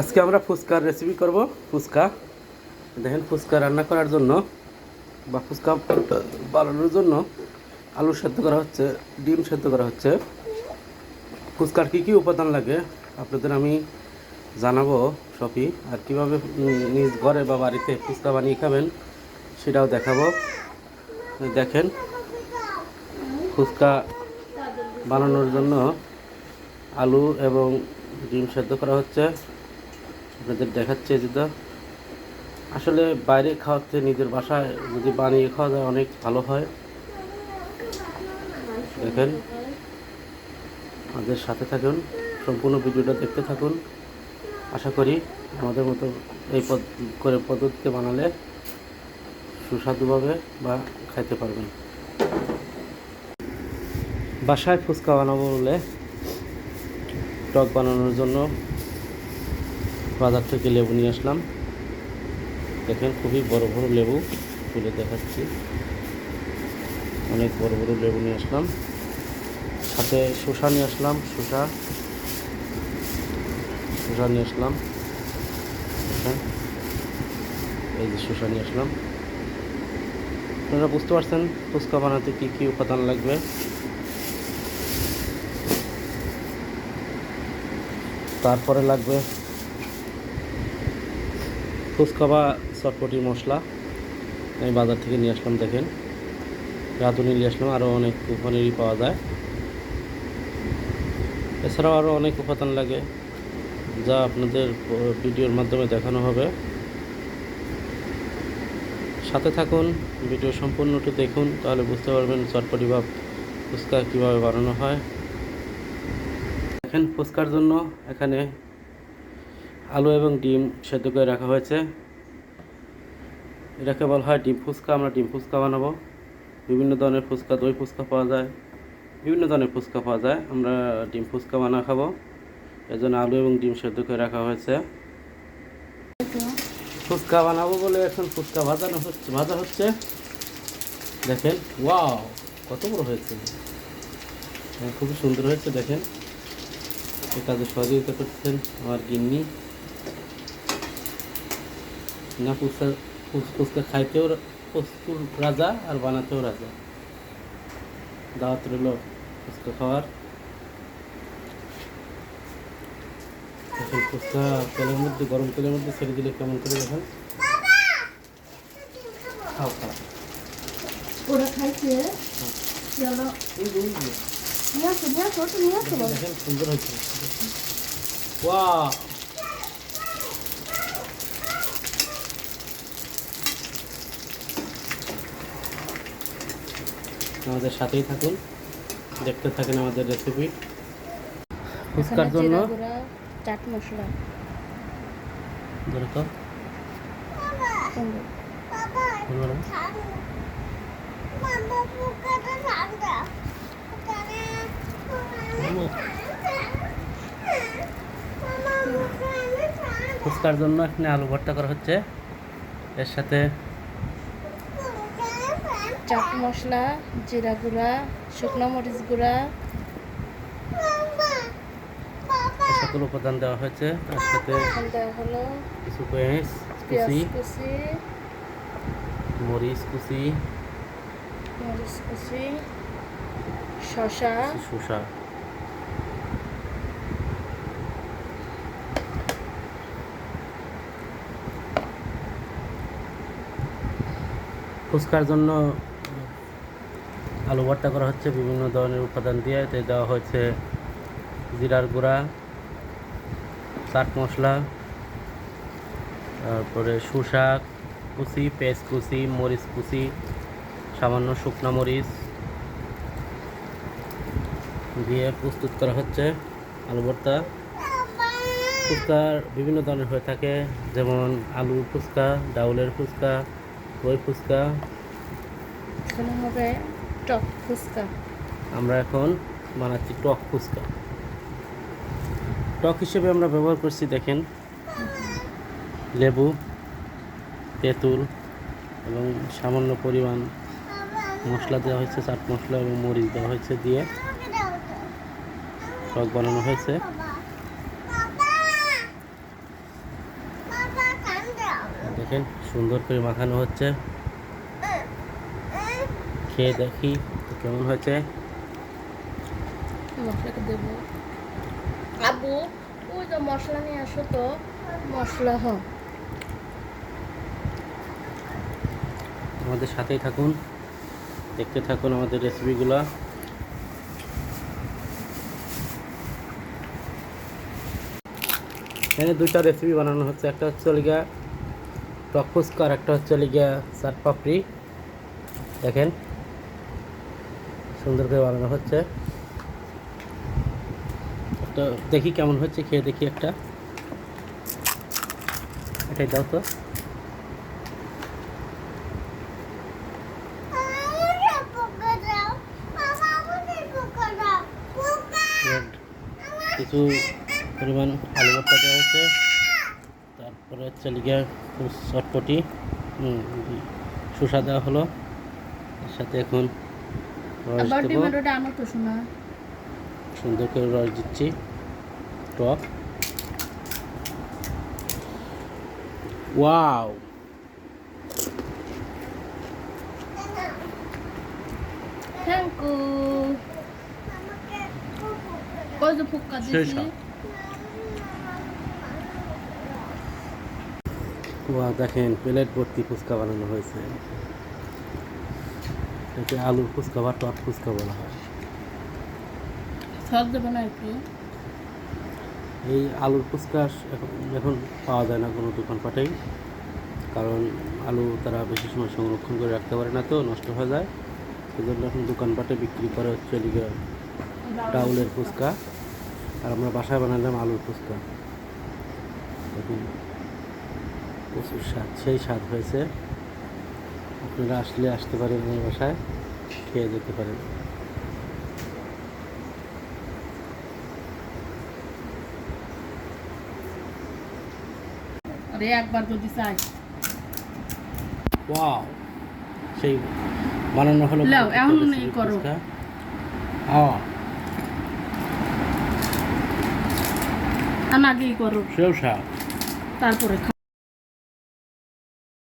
আজকে আমরা ফুচকার রেসিপি করব। ফুচকা। দেখেন ফুচকা রান্না করার জন্য বা ফুচকা বানানোর জন্য আলু সেদ্ধ করা হচ্ছে, ডিম সেদ্ধ করা হচ্ছে। ফুচকার কী কী উপাদান লাগে আপনাদের আমি জানাব সবই আর কীভাবে নিজ ঘরে বা বাড়িতে ফুচকা বানিয়ে খাবেন সেটাও দেখাবো। দেখেন ফুচকা বানানোর জন্য আলু এবং ডিম সেদ্ধ করা হচ্ছে। আপনাদের দেখাচ্ছে যেটা আসলে বাইরে খাওয়াতে নিজের বাসায় যদি বানিয়ে খাওয়া যায় অনেক ভালো হয়। দেখেন। আমাদের সাথে থাকুন, সম্পূর্ণ ভিডিওটা দেখতে থাকুন। আশা করি আমাদের মতো এই পদ, করে পদ্ধতিতে বানালে সুস্বাদুভাবে বা খাইতে পারবেন। বাসায় ফুচকা বানাবো বলে টক বানানোর জন্য বাজার থেকে লেবু নিয়ে আসলাম। দেখেন খুবই বড় বড় লেবু, তুলে দেখাচ্ছি। অনেক বড় বড় লেবু নিয়ে আসলাম। সাথে শসা নিয়ে আসলাম, শসা। শসা নিয়ে আসলাম। এই যে শসা নিয়ে আসলাম। আপনারা বুঝতে পারছেন ফুচকা বানাতে কী কী উপাদান লাগবে। তারপরে লাগবে ফুচকা বা চটপটির মশলা। আমি বাজার থেকে নিয়ে আসলাম, দেখেন। রাঁধুনি নিয়ে আসলাম আরও অনেক উপানেরই পাওয়া যায়। এছাড়াও আরও অনেক উপাদান লাগে, যা আপনাদের ভিডিওর মাধ্যমে দেখানো হবে। সাথে থাকুন, ভিডিও সম্পূর্ণটা দেখুন, তাহলে বুঝতে পারবেন চটপটি বা ফুচকা কীভাবে বানানো হয়। দেখেন ফুচকার জন্য এখানে আলু এবং ডিম সেদ্ধ করে রাখা হয়েছে। এটাকে বলা হয় ডিম ফুচকা। আমরা ডিম ফুচকা বানাবো। বিভিন্ন ধরনের ফুচকা দই ফুচকা পাওয়া যায়। বিভিন্ন ধরনের ফুচকা পাওয়া যায়। আমরা ডিম ফুচকা বানা খাব। এর জন্য আলু এবং ডিম সেদ্ধ করে রাখা হয়েছে। ফুচকা বানাবো বলে এখন ফুচকা ভাজানো হচ্ছে ভাজা হচ্ছে। দেখেন ওয়াও কত বড় হয়েছে। হ্যাঁ, খুবই সুন্দর হয়েছে দেখেন। এ কাজে সহযোগিতা করছেন আমার গিন্নি। না ফুচকা ফুচ- ফুচকা খাইতেও রা- রাজা আর বানাতেও রাজা। দাওয়াত রইল ফুচকা খাওয়ার। ফুচকা তেলের মধ্যে গরম তেলের মধ্যে ছেড়ে দিলে কেমন করে দেখেন? খাও খাও। ওরা খাইছে। নিয়ে আসো নিয়ে আসো ওটা নিয়ে আসো দেখেন, দেখেন সুন্দর হয়েছে। আমাদের সাথেই থাকুন দেখতে থাকেন আমাদের রেসিপি ফুচকার জন্য। চাট মশলা। ধরে তো। সুন্দর। ফুচকার জন্য এখানে আলু ভর্তা করা হচ্ছে। এর সাথে চাট মশলা জিরা গুঁড়া শুকনো মরিচ গুঁড়া। সকল উপাদান দেওয়া হয়েছে। তার সাথে কিছু পেঁয়াজ কুচি মরিচ কুচি। মরিচ কুচি। কিছু শসা ফুচকার জন্য, আলু ভর্তা করা হচ্ছে, বিভিন্ন ধরনের উপাদান দিয়ে। এতে দেওয়া হয়েছে জিরার গুঁড়া, চাট মশলা, তারপরে শসা কুচি পেঁয়াজ কুচি, মরিচ কুচি, সামান্য শুকনো মরিচ দিয়ে প্রস্তুত করা হচ্ছে। আলু ভর্তা ফুচকার বিভিন্ন ধরনের হয়ে থাকে যেমন আলুর ফুচকা ডাউলের ফুচকা দই ফুচকা। হবে টক ফুচকা। আমরা এখন বানাচ্ছি টক ফুচকা। টক হিসেবে আমরা ব্যবহার করছি দেখেন লেবু তেঁতুল এবং সামান্য পরিমাণ মশলা দেওয়া হয়েছে চাট মশলা এবং মরিচ দেওয়া হয়েছে দিয়ে। টক বানানো হয়েছে। দেখেন সুন্দর করে মাখানো হচ্ছে। খেয়ে দেখি কেমন হয়েছে। দেব। আব্বু ওই তো মশলা নিয়ে আসো তো। মশলা হ। আমাদের সাথেই থাকুন। দেখতে থাকুন আমাদের রেসিপিগুলো এখানে দুইটা রেসিপি বানানো হচ্ছে একটা হচ্ছে লিগা টক ফুচকা আর একটা হচ্ছে লিগা চাট পাপড়ি দেখেন সুন্দর করে বানানো হচ্ছে একটা দেখি কেমন হচ্ছে খেয়ে দেখি একটা এটাই দাও তো কিছু পরিমাণ আলু ভর্তা দেওয়া হয়েছে। তারপরে হচ্ছে লিগে চটপটি শসা দেওয়া হলো। এর সাথে এখন রস দেবো। সুন্দর করে রস দিচ্ছি। টক। ওয়াও! Thank you. কই ফুক্কা সেই ওয়া দেখেন প্লেট ভর্তি ফুচকা বানানো হয়েছে। একে আলুর ফুচকা বা টক ফুচকা বলা হয়। সস দেবো না একটু এই আলুর ফুচকা এখন এখন পাওয়া যায় না কোনো দোকানপাটেই কারণ আলু তারা বেশি সময় সংরক্ষণ করে রাখতে পারে না তো নষ্ট হয়ে যায়। সেজন্য এখন দোকানপাটে বিক্রি করে হচ্ছে এদিকে ডাউলের ফুচকা আর আমরা বাসায় বানালাম আলুর ফুচকা। দেখুন। প্রচুর স্বাদ সেই স্বাদ হয়েছে। আপনারা আসলে আসতে পারেন এই বাসায় খেয়ে যেতে পারেন। আরে একবার যদি চাই। ওয়াও সেই বানানো হলো লাও, একটা এখন recipe করো। ফুচকা। হ্যাঁ আন আগেই করো। সেও স্বাদ। তারপরে